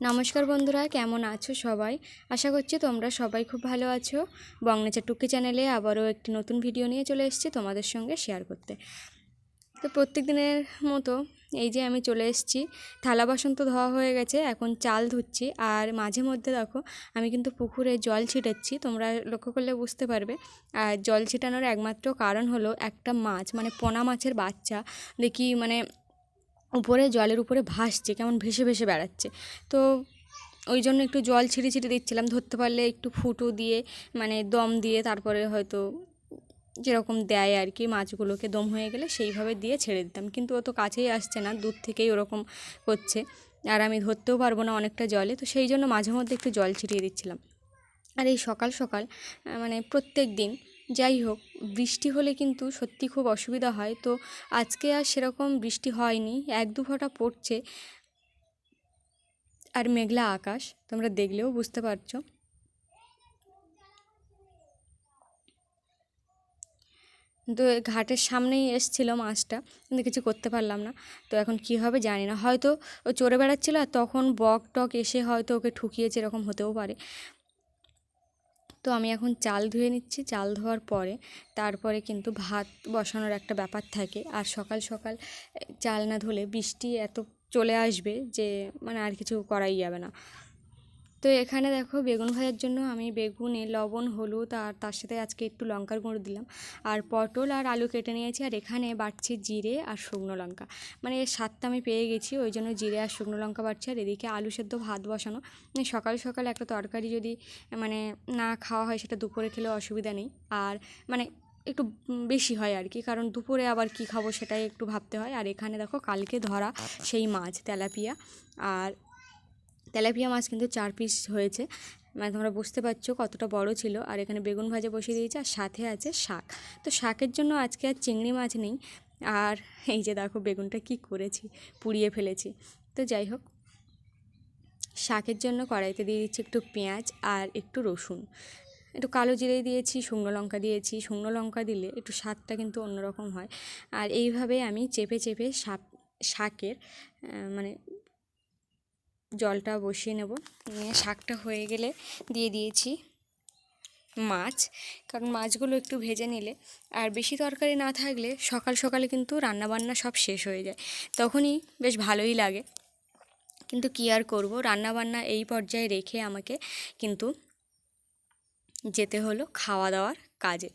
নমস্কার বন্ধুরা, কেমন আছো সবাই? আশা করছি তোমরা সবাই খুব ভালো আছো। বংনেচার টুকি চ্যানেলে আবারও একটি নতুন ভিডিও নিয়ে চলে এসেছি তোমাদের সঙ্গে শেয়ার করতে। তো প্রত্যেক দিনের মতো এই যে আমি চলে এসেছি, থালা বাসন তো ধোয়া হয়ে গেছে, এখন চাল ধুচ্ছি। আর মাঝে মধ্যে দেখো, আমি কিন্তু পুকুরে জল ছিটাচ্ছি, তোমরা লক্ষ্য করলে বুঝতে পারবে। আর জল ছিটানোর একমাত্র কারণ হলো একটা মাছ মানে পোনা মাছের বাচ্চা। দেখি মানে উপরে জলের উপরে ভাসছে, কেমন ভেসে ভেসে বেড়াচ্ছে। তো ওই জন্য একটু জল ছিঁড়ে ছিঁড়ে দিচ্ছিলাম, ধরতে পারলে একটু ফুটো দিয়ে মানে দম দিয়ে তারপরে হয়তো যেরকম দেয় আর কি, মাছগুলোকে দম হয়ে গেলে সেইভাবে দিয়ে ছেড়ে দিতাম। কিন্তু ও তো কাছেই আসছে না, দূর থেকেই ওরকম করছে। আর আমি ধরতেও পারব না অনেকটা জলে, তো সেই জন্য মাঝে মধ্যে একটু জল ছিটিয়ে দিচ্ছিলাম। আর এই সকাল সকাল মানে প্রত্যেক দিন যাই হোক, বৃষ্টি হলে কিন্তু সত্যি খুব অসুবিধা হয়। তো আজকে আর সেরকম বৃষ্টি হয়নি, এক দু ফোঁটা পড়ছে আর মেঘলা আকাশ, তোমরা দেখলেও বুঝতে পারছ। তো ঘাটের সামনেই এসছিল মাছটা, কিন্তু কিছু করতে পারলাম না। তো এখন কি হবে জানি না, হয়তো ও চড়ে বেড়াচ্ছিলো আর তখন বক টক এসে হয়তো ওকে ঠুকিয়েছে, এরকম হতেও পারে। তো আমি এখন চাল ধুয়ে নিচ্ছি। চাল ধোয়ার পরে তারপরে কিন্তু ভাত বসানোর একটা ব্যাপার থাকে। আর সকাল সকাল চাল না ধুলে বৃষ্টি এত চলে আসবে যে মানে আর কিছু করাই যাবে না। তো এখানে দেখো বেগুন ভাজার জন্য আমি বেগুনে লবণ, হলুদ আর তার সাথে আজকে একটু লঙ্কার গুঁড়ো দিলাম। আর পটল আর আলু কেটে নিয়েছি আর এখানে বাড়ছি জিরে আর শুকনো লঙ্কা। মানে এর স্বাদটা আমি পেয়ে গেছি, ওই জন্য জিরে আর শুকনো লঙ্কা বাড়ছি আর এদিকে আলু সেদ্ধ ভাত বসানো। মানে সকাল সকাল একটা তরকারি যদি মানে না খাওয়া হয় সেটা দুপুরে খেলেও অসুবিধা নেই। আর মানে একটু বেশি হয় আর কি, কারণ দুপুরে আবার কি খাব সেটাই একটু ভাবতে হয়। আর এখানে দেখো কালকে ধরা সেই মাছ, তেলাপিয়া। আর তেলাপিয়া মাছ কিন্তু চার পিস হয়েছে। মানে তোমরা বুঝতে পারছ কতটা বড় ছিল। আর এখানে বেগুন ভাজা বসিয়ে দিয়েছে আর সাথে আছে শাক। তো শাকের জন্য আজকে আর চিংড়ি মাছ নেই। আর এই যে দেখো বেগুনটা কি করেছি, পুড়িয়ে ফেলেছি। তো যাই হোক, শাকের জন্য কড়াইতে দিয়ে দিচ্ছি একটু পেঁয়াজ আর একটু রসুন। একটু কালো জিরে দিয়েছি, শুকনো লঙ্কা দিয়েছি। শুকনো লঙ্কা দিলে একটু স্বাদটা কিন্তু অন্যরকম হয়। আর এইভাবে আমি চেপে চেপে শাক শাকের মানে জলটা বসিয়ে নেব। নিয়ে শাকটা হয়ে গেলে দিয়ে দিয়েছি মাছ। কারণ মাছগুলো একটু ভেজে নিলে আর বেশি তরকারি না থাকলে সকাল সকালে কিন্তু রান্নাবান্না সব শেষ হয়ে যায়। তখনই বেশ ভালোই লাগে। কিন্তু কী আর করব? রান্নাবান্না এই পর্যায়ে রেখে আমাকে কিন্তু যেতে হলো খাওয়া দাওয়ার কাজে।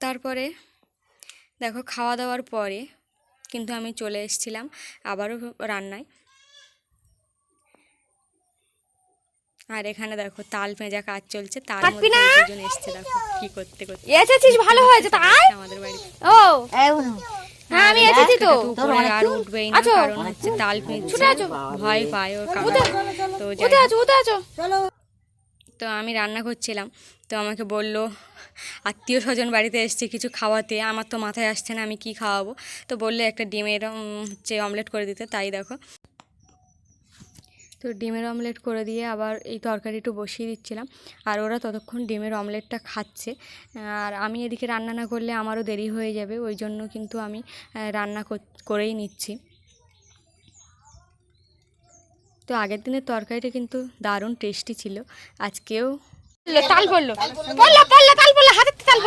তারপরে দেখো খাওয়া দাওয়ার পরে কিন্তু আমি চলে এসেছিলাম আবারও রান্নায়। আর এখানে দেখো তাল পেঁজা কাজ চলছে তার মধ্যে দুজন এসছে দেখো কি করতে করতে। এসেছিস? ভালো হয়েছে তাই আমাদের বাড়ি ও। হ্যাঁ আমি এসেছি তো। আর উঠবেই না কারণ হচ্ছে তাল ছুটে ভয় পায় ওর কাকা তো যাই আছো তো আমি রান্না করছিলাম। তো আমাকে বলল, আত্মীয় স্বজন বাড়িতে এসছে কিছু খাওয়াতে, আমার তো মাথায় আসছে না আমি কি খাওয়াবো? তো বললে, একটা ডিমের হচ্ছে অমলেট করে দিতে, তাই দেখো। তো ডিমের অমলেট করে দিয়ে আবার এই তরকারি একটু বসিয়ে দিচ্ছিলাম। আর ওরা ততক্ষণ ডিমের অমলেটটা খাচ্ছে। আর আমি এদিকে রান্না না করলে আমারও দেরি হয়ে যাবে, ওই জন্য কিন্তু আমি রান্না কর- করেই নিচ্ছি। তো আগের দিনের তরকারিটা কিন্তু দারুণ টেস্টি ছিল। আজকেও তাল পড়ল পড়ল পড়ল তাল পড়ল হাতের তাল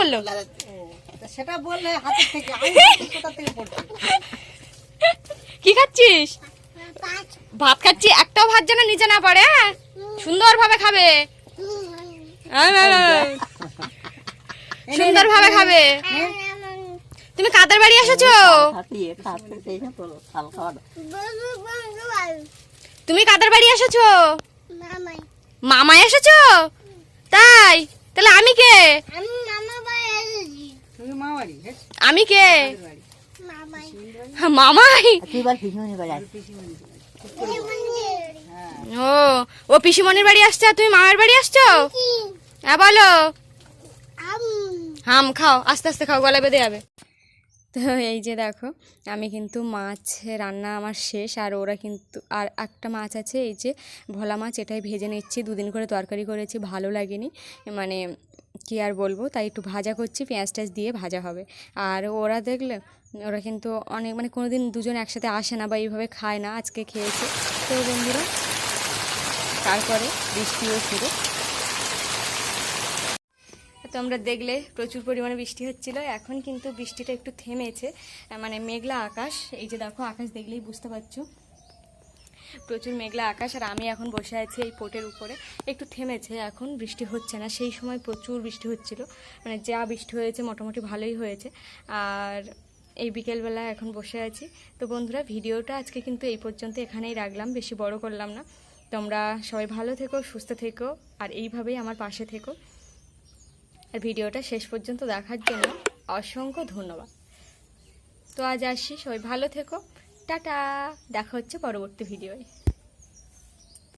তা সেটা বললে হাতের থেকে থেকে কি খাচ্ছিস? ভাত খাচ্ছি একটাও ভাত যেন নিচে না পড়ে হ্যাঁ? সুন্দর ভাবে খাবে সুন্দর ভাবে খাবে। তুমি কাদের বাড়ি এসেছ? তুমি কাদের বাড়ি এসেছ? মামা এসেছ? তাই? তাহলে আমি কে? আমি কে? মামাই। ও ও পিসিমণির বাড়ি আসছে তুমি মামার বাড়ি আসছো? হ্যাঁ বলো। হাম খাও আস্তে আস্তে খাও গলা বেঁধে যাবে। তো এই যে দেখো, আমি কিন্তু মাছ রান্না আমার শেষ, আর ওরা কিন্তু, আর একটা মাছ আছে, এই যে ভোলা মাছ, এটাই ভেজে নিচ্ছি, দুদিন করে তরকারি করেছি, ভালো লাগেনি মানে কি আর বলব, তাই একটু ভাজা করছি, পেঁয়াজ টাজ দিয়ে ভাজা হবে। আর ওরা দেখলে, ওরা কিন্তু অনেক মানে কোনো দিন দুজন একসাথে আসে না বা এইভাবে খায় না, আজকে খেয়েছে। তো বন্ধুরা, তারপরে বৃষ্টিও শুরু। তো আমরা দেখলে প্রচুর পরিমাণে বৃষ্টি হচ্ছিল। এখন কিন্তু বৃষ্টিটা একটু থেমেছে। মানে মেঘলা আকাশ। এই যে দেখো, আকাশ দেখলেই বুঝতে পারছ। প্রচুর মেঘলা আকাশ। আর আমি এখন বসে আছি এই পোটের উপরে। একটু থেমেছে এখন, বৃষ্টি হচ্ছে না। সেই সময় প্রচুর বৃষ্টি হচ্ছিল। মানে যা বৃষ্টি হয়েছে, মোটামুটি ভালোই হয়েছে। আর এই বিকেলবেলা এখন বসে আছি। তো বন্ধুরা, ভিডিওটা আজকে কিন্তু এই পর্যন্ত এখানেই রাখলাম। বেশি বড় করলাম না। তোমরা সবাই ভালো থেকো, সুস্থ থেকো, আর এইভাবেই আমার পাশে থেকো। ভিডিওটা শেষ পর্যন্ত দেখার জন্য অসংখ্য ধন্যবাদ। তো আজ আসি, সবাই ভালো থেকো। টাটা, দেখা হচ্ছে পরবর্তী ভিডিওয়।